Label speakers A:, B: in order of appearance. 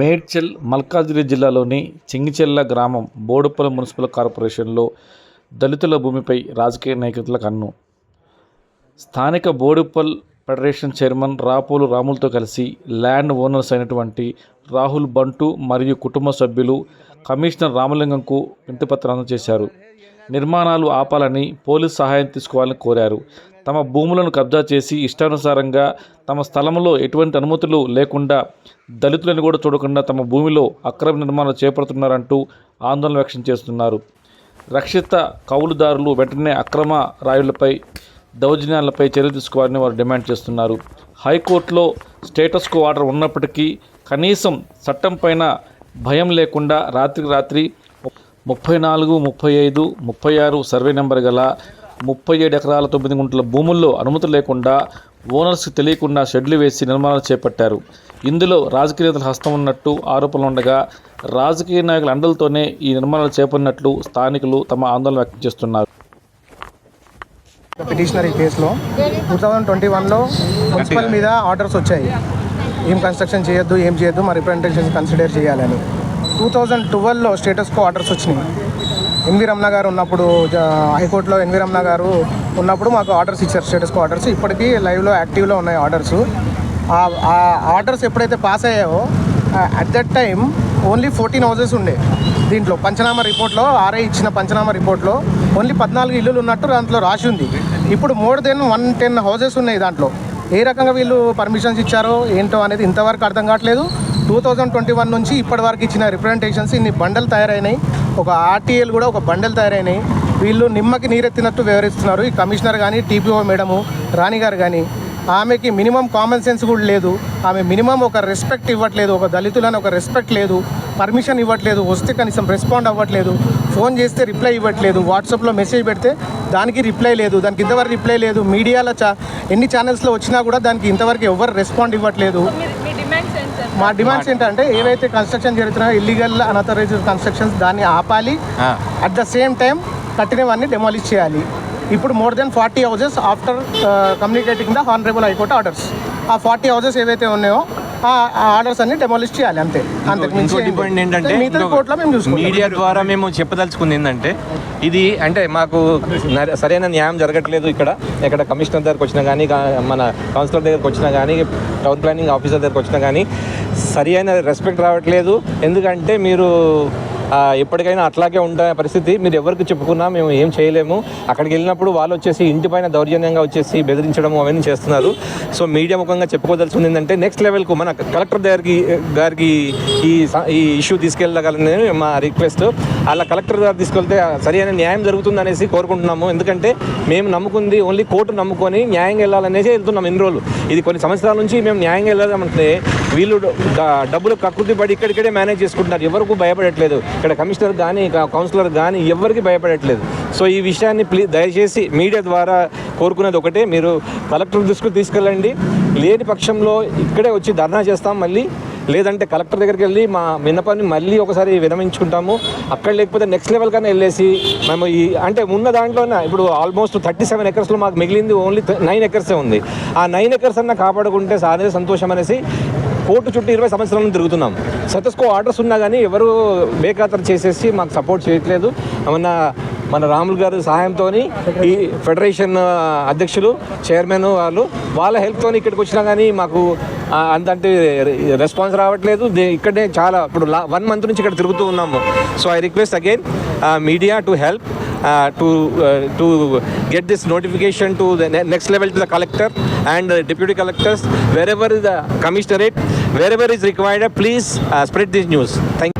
A: మేడ్చల్ మల్కాజ్గిరి జిల్లాలోని చింగిచెల్ల గ్రామం బోడుపల్లి మున్సిపల్ కార్పొరేషన్లో దళితుల భూమిపై రాజకీయ నాయకుల కన్ను. స్థానిక బోడుప్పల్ ఫెడరేషన్ చైర్మన్ రాపోలు రాములతో కలిసి ల్యాండ్ ఓనర్స్ అయినటువంటి రాహుల్ బంటు మరియు కుటుంబ సభ్యులు కమిషనర్ రామలింగంకు వింతిపత్రం చేశారు. నిర్మాణాలు ఆపాలని పోలీస్ సహాయం తీసుకోవాలని కోరారు. తమ భూములను కబ్జా చేసి ఇష్టానుసారంగా తమ స్థలంలో ఎటువంటి అనుమతులు లేకుండా దళితులను కూడా చూడకుండా తమ భూమిలో అక్రమ నిర్మాణాలు చేపడుతున్నారంటూ ఆందోళన వ్యక్తం చేస్తున్నారు. రక్షిత కౌలుదారులు వెంటనే అక్రమ రాయులపై దౌర్జన్యాలపై చర్య తీసుకోవాలని వారు డిమాండ్ చేస్తున్నారు. హైకోర్టులో స్టేటస్ కో ఆర్డర్ ఉన్నప్పటికీ కనీసం చట్టం పైన భయం లేకుండా రాత్రికి రాత్రి ముప్పై నాలుగు ముప్పై ఐదు ముప్పై ఆరు సర్వే నెంబర్ గల ముప్పై ఏడు ఎకరాల తొమ్మిది గుంటల భూముల్లో అనుమతి లేకుండా ఓనర్స్కి తెలియకుండా షెడ్లు వేసి నిర్మాణాలు చేపట్టారు. ఇందులో రాజకీయ నేతల హస్తం ఉన్నట్టు ఆరోపణలు ఉండగా రాజకీయ నాయకుల అండలతోనే ఈ నిర్మాణాలు చేపట్టినట్లు స్థానికులు తమ ఆందోళన వ్యక్తం చేస్తున్నారు.
B: పిటిషనరీ కేసులో టూ థౌజండ్ ట్వంటీ వన్లో మున్సిపల్ మీద ఆర్డర్స్ వచ్చాయి. ఏం కన్స్ట్రక్షన్ చేయొద్దు ఏం చేయొద్దు మా రిప్రజెంటేషన్ కన్సిడర్ చేయాలని. టూ థౌజండ్ ట్వెల్వ్లో స్టేటస్కో ఆర్డర్స్ వచ్చినాయి. ఎన్వి రమణ గారు ఉన్నప్పుడు హైకోర్టులో ఎన్వి రమణ గారు ఉన్నప్పుడు మాకు ఆర్డర్స్ ఇచ్చారు స్టేటస్కు ఆర్డర్స్. ఇప్పటికీ లైవ్లో యాక్టివ్లో ఉన్నాయి ఆర్డర్స్. ఆ ఆర్డర్స్ ఎప్పుడైతే పాస్ అయ్యాయో at that time only fourteen houses ఉండే దీంట్లో. పంచనామా రిపోర్ట్లో ఆర్ఐ ఇచ్చిన పంచనామా రిపోర్ట్లో ఓన్లీ పద్నాలుగు ఇల్లులు ఉన్నట్టు దాంట్లో రాసి ఉంది. ఇప్పుడు more than one ten houses ఉన్నాయి దాంట్లో. ఏ రకంగా వీళ్ళు పర్మిషన్స్ ఇచ్చారో ఏంటో అనేది ఇంతవరకు అర్థం కావట్లేదు. టూ థౌజండ్ ట్వంటీ వన్ నుంచి ఇప్పటి వరకు ఇచ్చిన రిప్రజెంటేషన్స్ ఇన్ని బండలు తయారైనాయి. ఒక ఆర్టీఎల్ కూడా ఒక బండలు తయారైనాయి. వీళ్ళు నిమ్మకి నీరెత్తినట్టు వివరిస్తున్నారు. ఈ కమిషనర్ కానీ టీపీఓ మేడము రాణి గారు కానీ ఆమెకి మినిమం కామన్ సెన్స్ కూడా లేదు. ఆమె మినిమం ఒక రెస్పెక్ట్ ఇవ్వట్లేదు. ఒక దళితులని ఒక రెస్పెక్ట్ లేదు. పర్మిషన్ ఇవ్వట్లేదు. వస్తే కనీసం రెస్పాండ్ అవ్వట్లేదు. ఫోన్ చేస్తే రిప్లై ఇవ్వట్లేదు. వాట్సాప్లో మెసేజ్ పెడితే దానికి రిప్లై లేదు. దానికి ఇంతవరకు రిప్లై లేదు. మీడియాలో చా ఎన్ని ఛానల్స్లో వచ్చినా కూడా దానికి ఇంతవరకు ఎవరు రెస్పాండ్ ఇవ్వట్లేదు.
C: మీ- డిమాండ్స్
B: ఏంటంటే ఏవైతే కన్స్ట్రక్షన్ జరుగుతున్నాయో ఇల్లీగల్ అనథరైజ్డ్ కన్స్ట్రక్షన్స్ దాన్ని ఆపాలి. అట్ ద సేమ్ టైం కట్టినవన్నీ డెమాలిష్ చేయాలి. ఇప్పుడు more than forty houses after communicating the honourable high court orders ఆ ఫార్టీ హౌసెస్ ఏవైతే ఉన్నాయో ఆ ఆర్డర్స్ అన్ని డెమాలిష్ చేయాలి అంతే. లేదు.
D: ఏంటంటే మీడియా ద్వారా మేము చెప్పదలుచుకుంది ఏంటంటే ఇది అంటే మాకు సరైన న్యాయం జరగట్లేదు ఇక్కడ. ఇక్కడ కమిషనర్ దగ్గరకు వచ్చినా కానీ మన కౌన్సిలర్ దగ్గరకు వచ్చినా కానీ టౌన్ ప్లానింగ్ ఆఫీసర్ దగ్గరకు వచ్చినా కానీ సరి అయిన రెస్పెక్ట్ రావట్లేదు. ఎందుకంటే మీరు ఎప్పటికైనా అట్లాగే ఉండే పరిస్థితి. మీరు ఎవరికి చెప్పుకున్నా మేము ఏం చేయలేము. అక్కడికి వెళ్ళినప్పుడు వాళ్ళు వచ్చేసి ఇంటిపైన దౌర్జన్యంగా వచ్చేసి బెదిరించడం అవన్నీ చేస్తున్నారు. సో మీడియా ముఖంగా చెప్పుకోదలుచుకుంది ఏంటంటే నెక్స్ట్ లెవెల్కు మన కలెక్టర్ దగ్గరికి గారికి ఈ ఈ ఇష్యూ తీసుకెళ్ళగలని మా రిక్వెస్ట్ అలా కలెక్టర్ గారు తీసుకెళ్తే సరైన న్యాయం జరుగుతుంది అనేసి కోరుకుంటున్నాము. ఎందుకంటే మేము నమ్ముకుంది ఓన్లీ కోర్టు నమ్ముకొని న్యాయంగా వెళ్ళాలనేసి వెళ్తున్నాం ఇన్ని రోజులు. ఇది కొన్ని సంవత్సరాల నుంచి మేము న్యాయంగా వెళ్ళాలంటే వీళ్ళు డబ్బులు కకృతి పడి ఇక్కడిక్కడే మేనేజ్ చేసుకుంటున్నారు. ఎవరికి భయపడట్లేదు. ఇక్కడ కమిషనర్ కానీ కౌన్సిలర్ కానీ ఎవరికి భయపడట్లేదు. సో ఈ విషయాన్ని ప్లీ దయచేసి మీడియా ద్వారా కోరుకునేది ఒకటే. మీరు కలెక్టర్ దృష్టికి తీసుకెళ్ళండి. లేని పక్షంలో ఇక్కడే వచ్చి ధర్నా చేస్తాం మళ్ళీ. లేదంటే కలెక్టర్ దగ్గరికి వెళ్ళి మా విన్నపాన్ని మళ్ళీ ఒకసారి విరమించుకుంటాము. అక్కడ లేకపోతే నెక్స్ట్ లెవెల్ కన్నా వెళ్ళేసి మేము ఈ అంటే ఉన్న దాంట్లోనే ఇప్పుడు ఆల్మోస్ట్ థర్టీ సెవెన్ ఎకర్స్లో మాకు మిగిలింది ఓన్లీ నైన్ ఎకర్సే ఉంది. ఆ నైన్ ఎకర్స్ అన్న కాపాడుకుంటే సాధనే సంతోషం అనేసి కోర్టు చుట్టూ ఇరవై సంవత్సరాల నుంచి తిరుగుతున్నాం. సతస్కో ఆర్డర్స్ ఉన్నా కానీ ఎవరు బేఖాతరు చేసేసి మాకు సపోర్ట్ చేయట్లేదు. ఏమన్నా మన రాములు గారి సహాయంతో ఈ ఫెడరేషన్ అధ్యక్షులు చైర్మన్ వాళ్ళు వాళ్ళ హెల్ప్తో ఇక్కడికి వచ్చినా కానీ మాకు అంతంటే రెస్పాన్స్ రావట్లేదు. దే- ఇక్కడే చాలా ఇప్పుడు వన్ మంత్ నుంచి ఇక్కడ తిరుగుతూ ఉన్నాము. So I request again media to help Uh, to, uh, to get this notification to the ne next level to the collector and the deputy collectors, wherever the commissionerate, wherever is required, please uh, spread this news. Thank